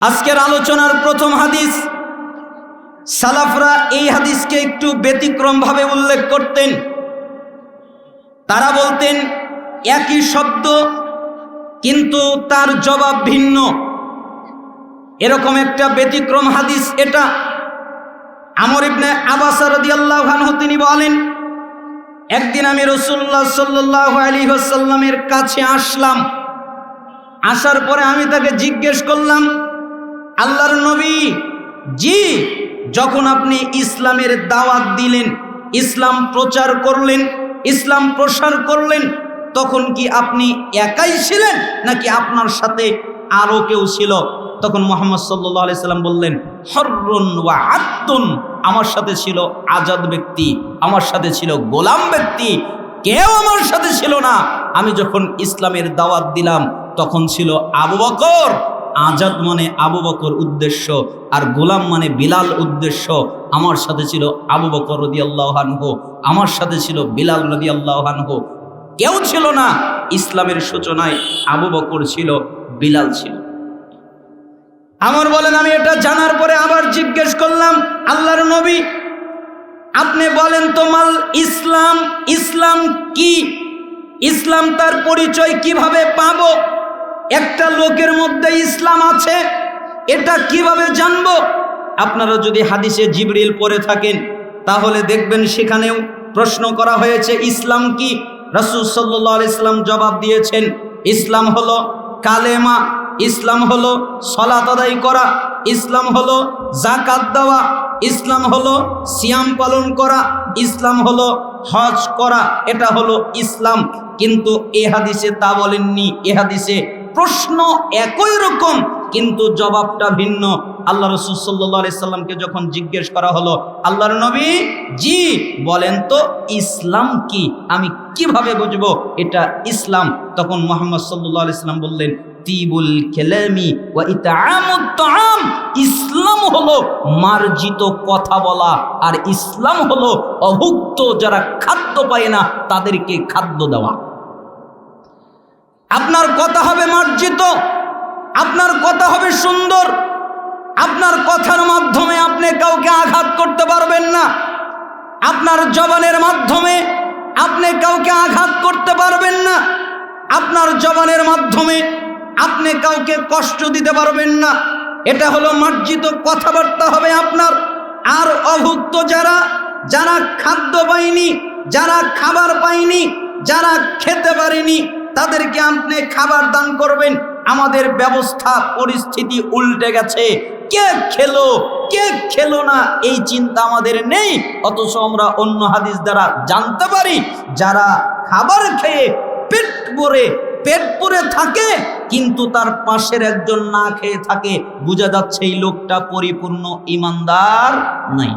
আজকের আলোচনার প্রথম হাদিস, সালাফরা এই হাদিসকে একটু ব্যতিক্রমভাবে উল্লেখ করতেন। তারা বলতেন, একই শব্দ, কিন্তু তার জবাব ভিন্ন। এরকম একটা ব্যতিক্রম হাদিস এটা। আমর ইবনে আবাস রাদিয়াল্লাহু আনহু তিনি বলেন, একদিন আমি রসুল্লাহ সাল্লাহ আলী সাল্লামের কাছে আসলাম। আসার পরে আমি তাকে জিজ্ঞেস করলাম আল্লাহর নবী, জি, যখন আপনি ইসলামের দাওয়াত দিলেন, ইসলাম প্রচার করলেন, ইসলাম প্রসার করলেন, তখন কি আপনি একাই ছিলেন, নাকি আপনার সাথে আরও কেউ ছিল? তখন মোহাম্মদ সাল্লাহ সাল্লাম বললেন, হর্রন ওয়া আত্মন আমার সাথে ছিল আজাদ ব্যক্তি, আমার সাথে ছিল গোলাম ব্যক্তি, কেউ আমার সাথে ছিল না। আমি যখন ইসলামের দাওয়াত দিলাম, তখন ছিল আবু বকর আজাদ মানে আবু বকর উদ্দেশ্য আর গোলাম মানে বিলাল উদ্দেশ্য। আমার সাথে ছিল আবু বকর রদি আল্লাহানহু আমার সাথে ছিল বিলাল রদি আল্লাহানহু কেউ ছিল না, ইসলামের সূচনায় আবু বকর ছিল, বিলাল ছিল। আমার বলেন, আমি এটা জানার পরে আবার জিজ্ঞেস করলাম, আল্লাহর নবী, আপনি বলেন তো মাল ইসলাম ইসলাম কি? ইসলাম তার পরিচয় কীভাবে পাবো? একটা লোকের মধ্যে ইসলাম আছে, এটা কীভাবে জানব? আপনারা যদি হাদিসে জিবরিল পড়ে থাকেন, তাহলে দেখবেন সেখানেও প্রশ্ন করা হয়েছে, ইসলাম কি? রসুল সাল্লাহ ইসলাম জবাব দিয়েছেন, ইসলাম হলো কালেমা, ইসলাম হলো সলাত আদায় করা, ইসলাম হলো জাকাত দেওয়া, ইসলাম হলো সিয়াম পালন করা, ইসলাম হলো হজ করা, এটা হলো ইসলাম। কিন্তু এ হাদিসে তা বলেননি, এ হাদিসে প্রশ্ন একই রকম, কিন্তু জবাবটা ভিন্ন। আল্লাহ রসুল সাল্লাহ সাল্লামকে যখন জিজ্ঞেস করা হলো, আল্লাহর নবী, জি, বলেন তো ইসলাম কি? আমি কীভাবে বুঝব এটা ইসলাম? তখন মোহাম্মদ সাল্লাহ ইসলাম বললেন, তিবুল খেলেমি ওয়া ইতামুত ইসলাম হলো মার্জিত কথা বলা, আর ইসলাম হলো অভুক্ত যারা খাদ্য পায় না, তাদেরকে খাদ্য দেওয়া। আপনার কথা হবে মার্জিত, আপনার কথা হবে সুন্দর, আপনার কথার মাধ্যমে আপনি কাউকে আঘাত করতে পারবেন না। আপনার জবানের মাধ্যমে আপনি কাউকে আঘাত করতে পারবেন না। আপনার জবানের মাধ্যমে আপনি কাউকে কষ্ট দিতে পারবেন না। এটা হলো মার্জিত কথাবার্তা হবে আপনার। আর অভুক্ত যারা যারা খাদ্য পায়নি, যারা খাবার পায়নি, যারা খেতে পারেনি তাদেরকে আপনি খাবার দান করবেন। আমাদের ব্যবস্থা পরিস্থিতি উল্টে গেছে। কে খেলো কে খেলো না, এই চিন্তা আমাদের নেই। অথচ আমরা অন্য হাদিস দ্বারা জানতে পারি, যারা খাবার খেয়ে পেট ভরে, পেট পরে থাকে, কিন্তু তার পাশের একজন না খেয়ে থাকে, বোঝা যাচ্ছে এই লোকটা পরিপূর্ণ ইমানদার নাই।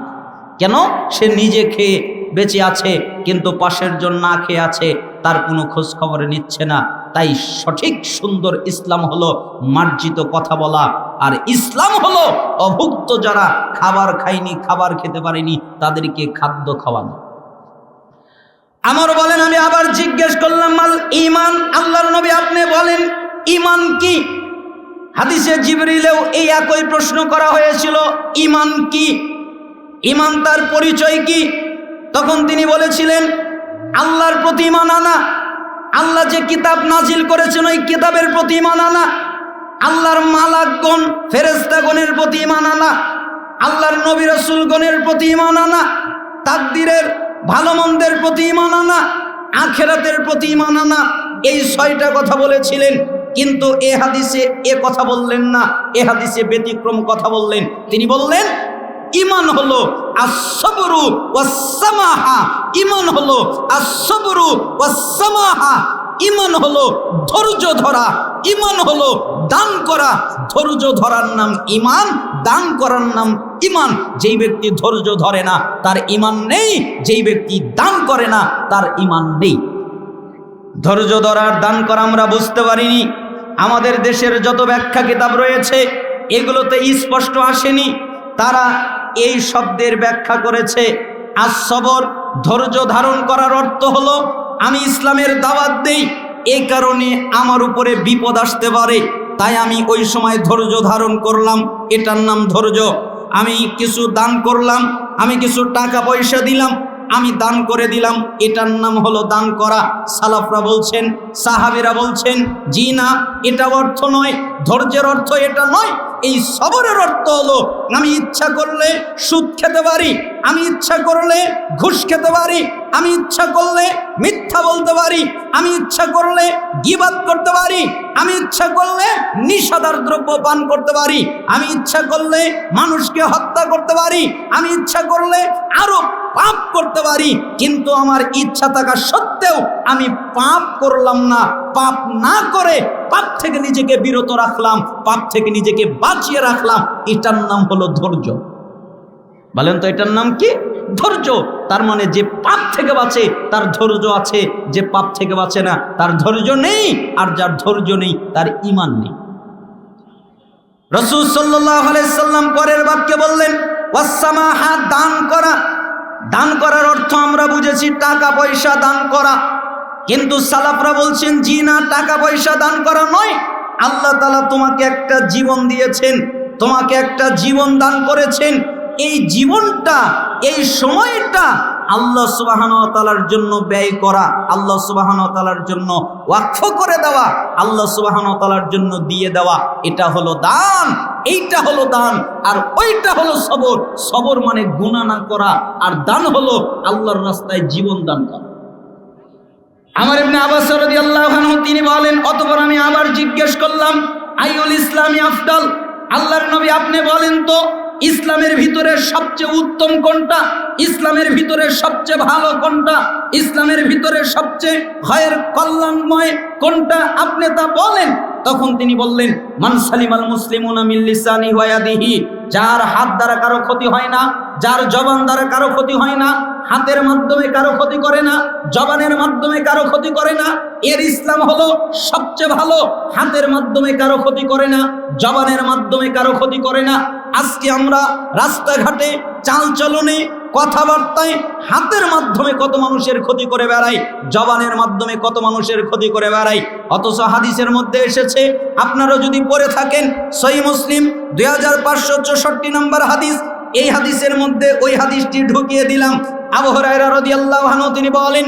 কেন? সে নিজে খেয়ে বেঁচে আছে, কিন্তু পাশের জন না খেয়ে আছে। তার কোনো খোঁজ খবরে নিচ্ছে না। তাই সঠিক সুন্দর ইসলাম হলো মার্জিত কথা বলা। আর ইসলাম হলো অভুক্ত যারা খাবার খায়নি, খাবার খেতে পারেনি, তাদেরকে খাদ্য খাওয়ানো। আমার বলেন, আমি আবার জিজ্ঞেস করলাম, মাল ইমান আল্লাহর নবী আপনি বলেন ইমান কি? হাদিসে জিবরিলেও এই একই প্রশ্ন করা হয়েছিল ইমান কি? ইমান তার পরিচয় কি? তখন তিনি বলেছিলেন আল্লাহর প্রতি ইমান আনা। আল্লাহ যে কিতাব নাজিল করেছেন, ওই কিতাবের প্রতি ইমান আনা। আল্লাহর মালাকগণ ফেরেস্তাগণের প্রতি ইমান আনা। আল্লাহর নবী রসুলগণের প্রতি ইমান আনা। তাকদিরের ভালো মন্দের প্রতি ইমান আনা। আখেরাতের প্রতি ইমান আনা। এই ছয়টা কথা বলেছিলেন, কিন্তু এ হাদিসে এ কথা বললেন না। এ হাদিসে ব্যতিক্রম কথা বললেন। তিনি বললেন ইমান হলো আসবরু ওয়াসামাহা ইমান হলো আসবরু ওয়াসামাহা ইমান হলো ধৈর্য ধরা। ইমান হলো দান করা। ধৈর্য ধরার নাম ইমান, দান করার নাম ইমান। যেই ব্যক্তি ধৈর্য ধরে না, তার ইমান নেই। যেই ব্যক্তি দান করে না, তার ইমান নেই। ধৈর্য ধরার দান করা আমরা বুঝতে পারিনি। আমাদের দেশের যত ব্যাখ্যা কিতাব রয়েছে, এগুলোতে স্পষ্ট আসেনি। তারা এই শব্দের ব্যাখ্যা করেছে। আসবর ধৈর্য ধারণ করার অর্থ হলো, আমি ইসলামের দাওয়াত দেই এই কারণে আমার উপরে বিপদ আসতে পারে। তাই আমি ওই সময় ধৈর্য ধারণ করলাম, এটার নাম ধৈর্য। আমি কিছু দান করলাম, আমি কিছু টাকা পয়সা দিলাম, আমি দান করে দিলাম, এটার নাম হলো দান করা। সালাফরা বলছেন, সাহাবিরা বলছেন, জি না, এটা অর্থ নয়, ধৈর্যের অর্থ এটা নয় এই সবরের অর্থ হলো, আমি ইচ্ছা করলে সুদ খেতে পারি, আমি ইচ্ছা করলে ঘুষ খেতে পারি আমি ইচ্ছা করলে মিথ্যা বলতে পারি, আমি ইচ্ছা করলে গিবাদ করতে পারি, আমি ইচ্ছা করলে নিষাদার দ্রব্য পান করতে পারি, আমি ইচ্ছা করলে মানুষকে হত্যা করতে পারি, আমি ইচ্ছা করলে আরও পাপ করতে পারি, কিন্তু আমার ইচ্ছা থাকা সত্ত্বেও আমি পাপ করলাম না। পাপ না করে পাপ থেকে নিজেকে বিরত রাখলাম, পাপ থেকে নিজেকে বাঁচিয়ে রাখলাম, এটার নাম হলো ধৈর্য। বলেন তো এটার নাম কি? ধৈর্য, তার মানে যে পাপ থেকে বাঁচে, তার ধৈর্য আছে। যে পাপ থেকে বাঁচে না, তার ধৈর্য নেই, আর যার ধৈর্য নেই, তার ইমান নেই। রসুল সাল্লাহ সাল্লাম পরের বাক্যে বললেন ওয়াসামাহা দান করা। দান করার অর্থ আমরা বুঝেছি টাকা পয়সা দান করা। কিন্তু সালাফরা বলছেন, জি না টাকা পয়সা দান করা নয়। আল্লাহ তালা তোমাকে একটা জীবন দিয়েছেন, তোমাকে একটা জীবন দান করেছেন। এই জীবনটা এই সময়টা আল্লাহ সুবাহান তালার জন্য ব্যয় করা, আল্লাহ সুবাহান তালার জন্য ওয়াকফ করে দেওয়া, আল্লাহ সুবাহান তালার জন্য দিয়ে দেওয়া, এটা হলো দান, এইটা হলো দান, আর ওইটা হলো সবর। সবর মানে গুণা না করা, আর দান হলো আল্লাহর রাস্তায় জীবন দান করা। আমার এমনি আবাস তিনি বলেন, অতপর আমি আবার জিজ্ঞেস করলাম আইউল ইসলামী আফদাল? আল্লাহর নবী আপনি বলেন তো ইসলামের ভিতরে সবচেয়ে উত্তম কোনটা? ইসলামের ভিতরে সবচেয়ে ভালো কোনটা? ইসলামের ভিতরে সবচেয়ে ভয়ের কল্যাণময় কোনটা? আপনি তা বলেন। তখন তিনি বললেন, মান সালিমাল মুসলিমুনা মিল্লিসানি যার হাত দ্বারা কারও ক্ষতি হয় না, যার জবান দ্বারা কারও ক্ষতি হয় না, হাতের মাধ্যমে কারও ক্ষতি করে না, জবানের মাধ্যমে কারও ক্ষতি করে না, এর ইসলাম হলো সবচেয়ে ভালো, হাতের মাধ্যমে কারও ক্ষতি করে না, জবানের মাধ্যমে কারও ক্ষতি করে না আজকে আমরা রাস্তাঘাটে চালচলনে কথাবার্তায় হাতের মাধ্যমে কত মানুষের ক্ষতি করে বেড়াই, জবানের মাধ্যমে কত মানুষের ক্ষতি করে বেড়াই, অথচ হাদিসের মধ্যে এসেছে, আপনারা যদি পড়ে থাকেন সই মুসলিম, দুই হাজার পাঁচশো চৌষট্টি নম্বর হাদিস, এই হাদিসের মধ্যে ওই হাদিসটি ঢুকিয়ে দিলাম। তিনি বলেন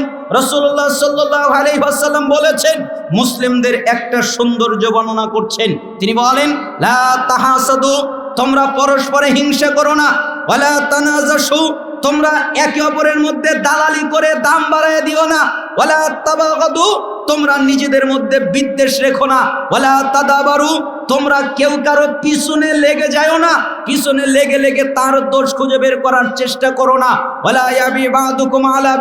বলেছেন, মুসলিমদের একটা সৌন্দর্য বর্ণনা করছেন। তিনি বলেন, লা তোমরা পরস্পরে হিংসা করো না। তোমরা একে অপরের মধ্যে দালালি করে দাম বাড়ায় দিও না। তোমরা নিজেদের মধ্যে বিদ্বেষ রেখো না। ওয়ালা তাদাবারু, তোমরা কেউ কারও পিছনে লেগে যাও না। পিছনে লেগে লেগে তার দোষ খুঁজে বের করার চেষ্টা করো না। আলা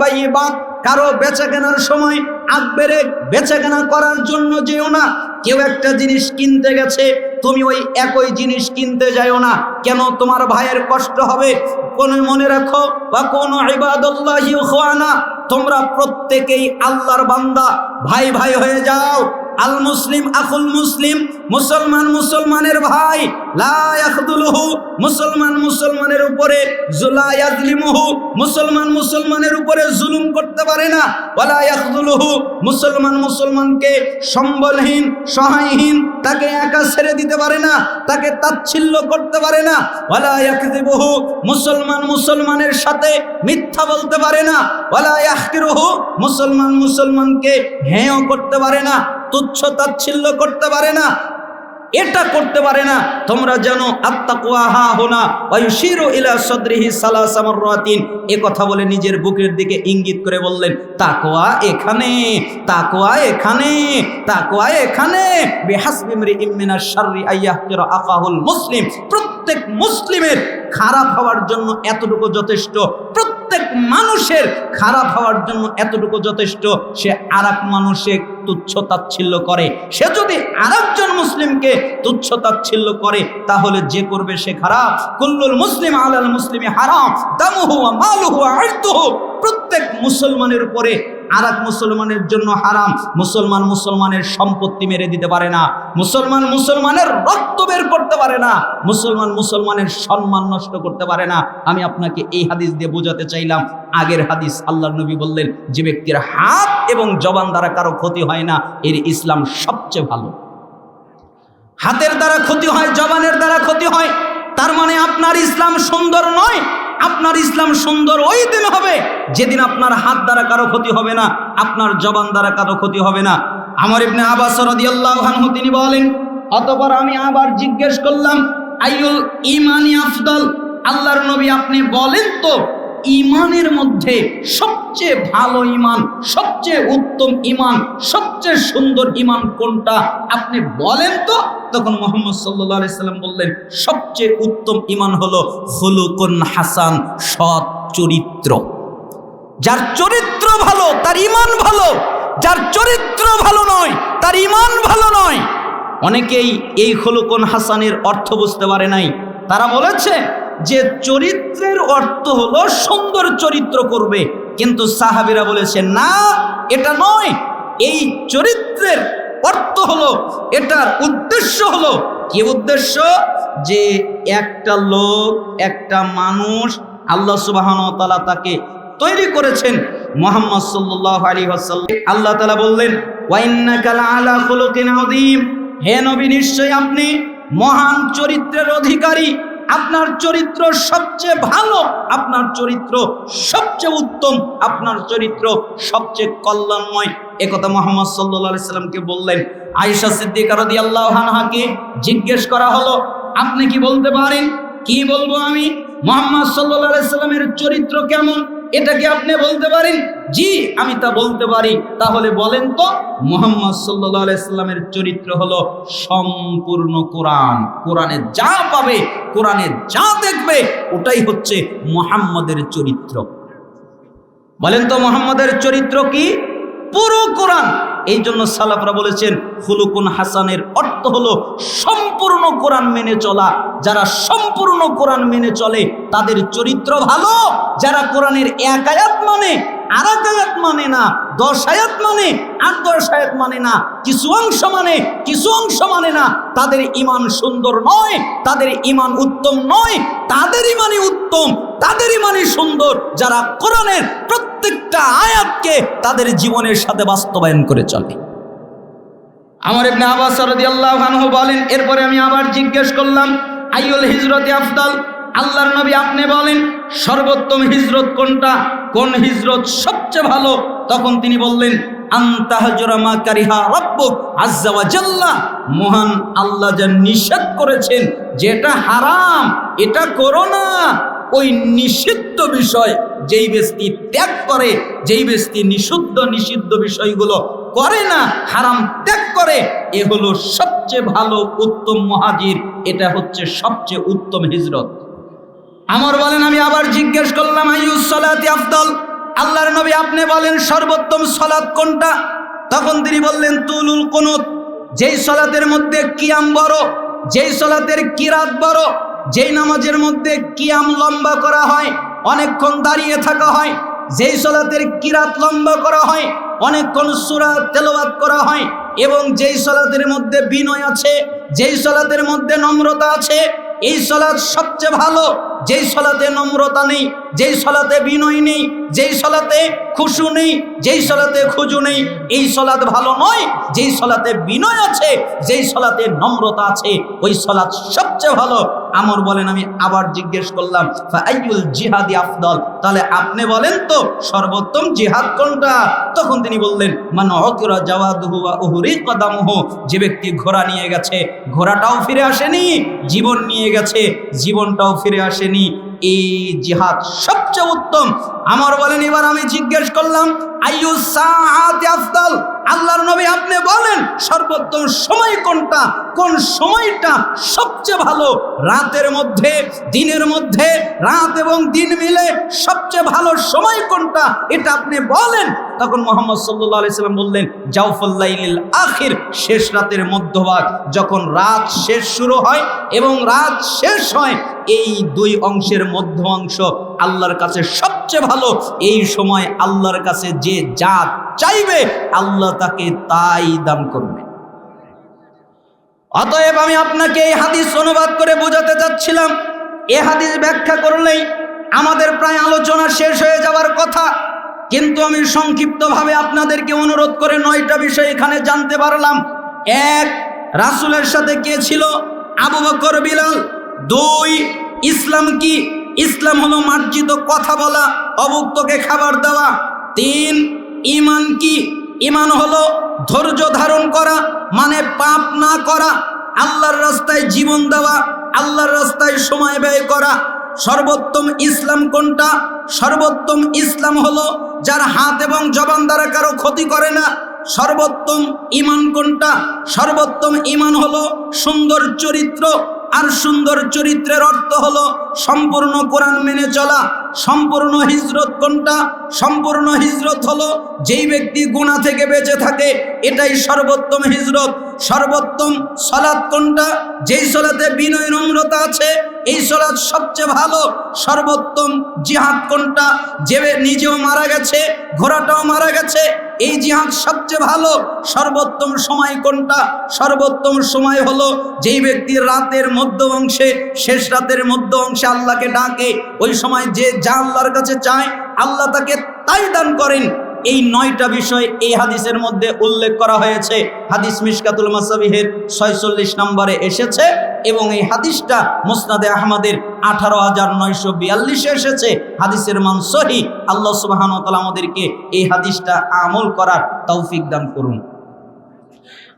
কারও বেচা কেনার সময় আগ বেড়ে বেচা কেনা করার জন্য যেও না। কেউ একটা জিনিস কিনতে গেছে তুমি ওই একই জিনিস কিনতে যাইও না। কেন তোমার ভাইয়ের কষ্ট হবে? কোন মনে রাখো বা কোন ইবাদুল্লাহি খোয়ানা তোমরা প্রত্যেকেই আল্লাহর বান্দা। ভাই ভাই হয়ে যাও। আল মুসলিম, আকুল মুসলিম মুসলমান মুসলমানের ভাই লাহু মুসলমান মুসলমানের উপরে জুলায়াজলিমুহু মুসলমান মুসলমানের উপরে জুলুম করতে পারে না। ওয়ালায়াহদুলহু মুসলমান মুসলমানকে সম্বলহীন, সহায়হীন, তাকে একা ছেড়ে দিতে পারে না, তাকে তাচ্ছিল্য করতে পারে না। ওয়ালায়াকদিবহু মুসলমান মুসলমানের সাথে মিথ্যা বলতে পারে না। ওয়ালায়াহকিরুহু মুসলমান মুসলমানকে হেয় করতে পারে না, তুচ্ছ তাচ্ছিল্য করতে পারে না। এটা করতে পারে না। তোমরা জানো আত্মাকুয়াহা হোনা ওয়ায়ুশিরু ইলা সদরিহি সালাসামাররাতিন এ কথা বলে নিজের বুকের দিকে ইঙ্গিত করে বললেন, তাকওয়া এখানে তাকওয়া এখানে তাকওয়া এখানে। বিহাসবি ইমরিইম মিনাশ শাররি আইয়াহকিরা আকাহুল মুসলিম। প্রত্যেক মুসলিমের খারাপ হওয়ার জন্য এতটুকু যথেষ্ট। প্রত্যেক মানুষের খারাপ হওয়ার জন্য এতটুকু যথেষ্ট। সে আর এক মানুষের তুচ্ছ তাচ্ছিল্য করে। সে যদি আর একজন মুসলিমকে তুচ্ছ তাচ্ছিল্য করে, তাহলে যে করবে সে খারাপ। কুল্লুল মুসলিম আলাল মুসলিমে হারাম। দামুহু মালুহু আর্তুহু প্রত্যেক মুসলমানের উপরে আর এক মুসলমানের জন্য হারাম, মুসলমান মুসলমানের সম্পত্তি মেরে দিতে পারে না, মুসলমান মুসলমানের রক্ত বের করতে পারে না, মুসলমান মুসলমানের সম্মান নষ্ট করতে পারে না। আমি আপনাকে এই হাদিস দিয়ে বোঝাতে চাইলাম, আগের হাদিস আল্লাহ নবী বললেন, যে ব্যক্তির হাত এবং জবান দ্বারা কারও ক্ষতি হয় না, এর ইসলাম সবচেয়ে ভালো। হাতের দ্বারা ক্ষতি হয়, জবানের দ্বারা ক্ষতি হয়, তার মানে আপনার ইসলাম সুন্দর নয় আপনার ইসলাম সুন্দর, ওই দিন হবে। যেদিন আপনার হাত দ্বারা কারও ক্ষতি হবে না, আপনার জবান দ্বারা কারও ক্ষতি হবে না। আমার ইবনে আবাস রাদিয়াল্লাহু তিনি বলেন, অতঃপর আমি আবার জিজ্ঞেস করলাম আইউল ইমানি আফদল? আল্লাহর নবী আপনি বলেন তো ইমানের মধ্যে সবচেয়ে ভালো ইমান, সবচেয়ে উত্তম ইমান, সবচেয়ে সুন্দর ইমান কোনটা? আপনি বলেন তো। তখন মোহাম্মদ সাল্লাহ সাল্লাম বললেন, সবচেয়ে উত্তম ইমান হলো হলুকুন হাসান, সৎ চরিত্র। যার চরিত্র ভালো, তার ইমান ভালো। যার চরিত্র ভালো নয়, তার ইমান ভালো নয়। অনেকেই এই হলুকুন হাসানের অর্থ বুঝতে পারে নাই। তারা বলেছে যে চরিত্রের অর্থ হলো সুন্দর চরিত্র করবে। কিন্তু সাহাবিরা বলেছে, না, এটা নয়। এই চরিত্রের অর্থ হলো, এটার উদ্দেশ্য হলো। কি উদ্দেশ্য? যে একটা লোক, একটা মানুষ আল্লাহ সুবাহন তালা তাকে তৈরি করেছেন মোহাম্মদ সাল্লাহ আলী আসাল্লাম আল্লাহ তালা বললেন হে নবী, নিশ্চয়ই আপনি মহান চরিত্রের অধিকারী। আপনার চরিত্র সবচেয়ে ভালো, আপনার চরিত্র সবচেয়ে উত্তম, আপনার চরিত্র সবচেয়ে কল্যাণময়। একথা মোহাম্মদ সাল্লা সাল্লামকে বললেন, আয়েশা সিদ্দিকা রদি জিজ্ঞেস করা হলো, আপনি কি বলতে পারেন? কি বলব আমি? মোহাম্মদ সাল্লা সাল্লামের চরিত্র কেমন? এটা কি আপনি বলতে পারেন? জি, আমি তা বলতে পারি। তাহলে বলেন তো, মোহাম্মদ সাল্লামের চরিত্র হলো সম্পূর্ণ কোরআন। কোরআনে যা পাবে, কোরআনে যা দেখবে, ওটাই হচ্ছে মোহাম্মদের চরিত্র। বলেন তো, মোহাম্মদের চরিত্র কি? পুরো কোরআন। এই জন্য সালাফরা বলেছেন হুলুকুন হাসানের অর্থ হলো সম্পূর্ণ কোরআন মেনে চলা। যারা সম্পূর্ণ কোরআন মেনে চলে, তাদের চরিত্র ভালো। যারা কোরআনের এক আয়াত মানে আর এক আয়াত মানে না, দশ আয়াত মানে আর দশ আয়াত মানে না, কিছু অংশ মানে কিছু অংশ মানে না, তাদের ইমান সুন্দর নয়, তাদের ইমান উত্তম নয়, তাদের ইমানই উত্তম, তাদের ইমানই সুন্দর। যারা কোরআনের প্রত্যেকটা আয়াতকে তাদের জীবনের সাথে বাস্তবায়ন করে চলে। আমার ইবনে আব্বাস রাদিয়াল্লাহু আনহু বলেন, এরপরে আমি আবার জিজ্ঞেস করলাম আইউল হিজরতে আফদাল? আল্লাহর নবী আপনি বলেন, সর্বোত্তম হিজরত কোনটা? কোন হিজরত সবচেয়ে ভালো? তখন তিনি বললেন মহান আল্লাহ যা নিষেধ করেছেন, যেটা হারাম, এটা করো না। ওই নিষিদ্ধ বিষয় যেই ব্যক্তি ত্যাগ করে, যেই ব্যক্তি নিষিদ্ধ নিষিদ্ধ বিষয়গুলো করে না, হারাম ত্যাগ করে, এ হলো সবচেয়ে ভালো উত্তম মহাজির। এটা হচ্ছে সবচেয়ে উত্তম হিজরত। আমার বলেন, আমি আবার জিজ্ঞেস করলাম আইয়ুস সালাতি আফদল? আল্লাহর নবী আপনি বলেন, সর্বোত্তম সলাৎ কোনটা? তখন তিনি বললেন, তুলুল কুনুত। যেই সলাতের মধ্যে কিয়াম বড়, যেই সলাতের কিরাত বড় যেই নামাজের মধ্যে কিয়াম লম্বা করা হয়, অনেকক্ষণ দাঁড়িয়ে থাকা হয়, যেই সলাতের কিরাত লম্বা করা হয়, অনেকক্ষণ সুরা তেলোয়াত করা হয় এবং যেই সলাতের মধ্যে বিনয় আছে, যেই সলাতের মধ্যে নম্রতা আছে, এই সলাদ সবচেয়ে ভালো। যেই সলাতে নম্রতা নেই, যেই সলাতে বিনয় নেই যেই সলাতে খুশু নেই, যেই সলাতে খুজু নেই, এই সলাৎ ভালো নয়, যেই সলাতে বিনয় আছে, যেই সলাতে নম্রতা আছে, ওই সলাৎ সবচেয়ে ভালো। আমর বলেন, আমি আবার জিজ্ঞেস করলাম জিহাদি আফদল? তাহলে আপনি বলেন তো, সর্বোত্তম জিহাদ কোনটা? তখন তিনি বললেন মানে অকিরা জাওয়াদহু ওয়া উহুরি যে ব্যক্তি ঘোড়া নিয়ে গেছে, ঘোড়াটাও ফিরে আসেনি, জীবন নিয়ে গেছে, জীবনটাও ফিরে আসেনি। এই জিহাদ সবচেয়ে উত্তম। আমার বলেন, এবার আমি জিজ্ঞেস করলাম, আইয়ু সাআতি আফতাল আল্লাহর নবী আপনি বলেন, সর্বোত্তম সময় কোনটা? কোন সময়টা সবচেয়ে ভালো? রাতের মধ্যে, দিনের মধ্যে, রাত এবং দিন মিলে সবচেয়ে ভালো সময় কোনটা? এটা আপনি বলেন তখন মোহাম্মদ সাল্লাহ আলাইসাল্লাম বললেন জাউফুল্লাইল আখির শেষ রাতের মধ্যভাগ। যখন রাত শেষ শুরু হয় এবং রাত শেষ হয়, এই দুই অংশের মধ্য অংশ আল্লাহর কাছে সবচেয়ে ভালো। এই সময় আল্লাহর কাছে যে যা চাইবে, আল্লাহ তাকে তাই দান করবে। অতএব আমি আপনাকে এই হাদিস অনুবাদ করে বোঝাতে চাচ্ছিলাম। এ হাদিস ব্যাখ্যা করলেই আমাদের প্রায় আলোচনা শেষ হয়ে যাওয়ার কথা। কিন্তু আমি সংক্ষিপ্তভাবে আপনাদেরকে অনুরোধ করে নয়টা বিষয় এখানে জানতে পারলাম। এক, রাসুলের সাথে কে ছিল? আবু বকর, বিলাল। দুই, ইসলাম কি? ইসলাম হলো মার্জিত কথা বলা, অভুক্তকে খাবার দেওয়া। তিন ইমান কি? ইমান হলো ধৈর্য ধারণ করা মানে পাপ না করা, আল্লাহর রাস্তায় জীবন দেওয়া, আল্লাহর রাস্তায় সময় ব্যয় করা। সর্বোত্তম ইসলাম কোনটা? সর্বোত্তম ইসলাম হলো যার হাত এবং জবান দ্বারা কারও ক্ষতি করে না, সর্বোত্তম ইমান কোনটা? সর্বোত্তম ইমান হলো সুন্দর চরিত্র, আর সুন্দর চরিত্রের অর্থ হলো সম্পূর্ণ কোরআন মেনে চলা। সম্পূর্ণ হিজরত কোনটা? সম্পূর্ণ হিজরত হলো যেই ব্যক্তি গুণা থেকে বেঁচে থাকে, এটাই সর্বোত্তম হিজরত। সর্বোত্তম সলাৎ কোনটা? যেই সলাতে বিনয় নম্রতা আছে এই সলাৎ সবচেয়ে ভালো, সর্বোত্তম জিহাদ কোনটা? যে নিজেও মারা গেছে, ঘোড়াটাও মারা গেছে। এই জিহাদ সবচেয়ে ভালো, সর্বোত্তম সময় কোনটা? সর্বোত্তম সময় হলো যেই ব্যক্তির রাতের মধ্য অংশে, শেষ রাতের মধ্য অংশে আল্লাহকে ডাকে। ওই সময় যে যা আল্লাহর কাছে চায়, আল্লাহ তাকে তাই দান করেন। এই নয়টা বিষয় এই হাদিসের মধ্যে উল্লেখ করা হয়েছে। হাদিস মিশকাতুল মাসাবিহের ছয়চল্লিশ নম্বরে এসেছে এবং এই হাদিসটা মুসনাদে আহমদের আঠারো হাজার নয়শো বিয়াল্লিশে এসেছে। হাদিসের মান সহি। আল্লাহ সুবাহান আমাদেরকে এই হাদিসটা আমল করার তৌফিক দান করুন।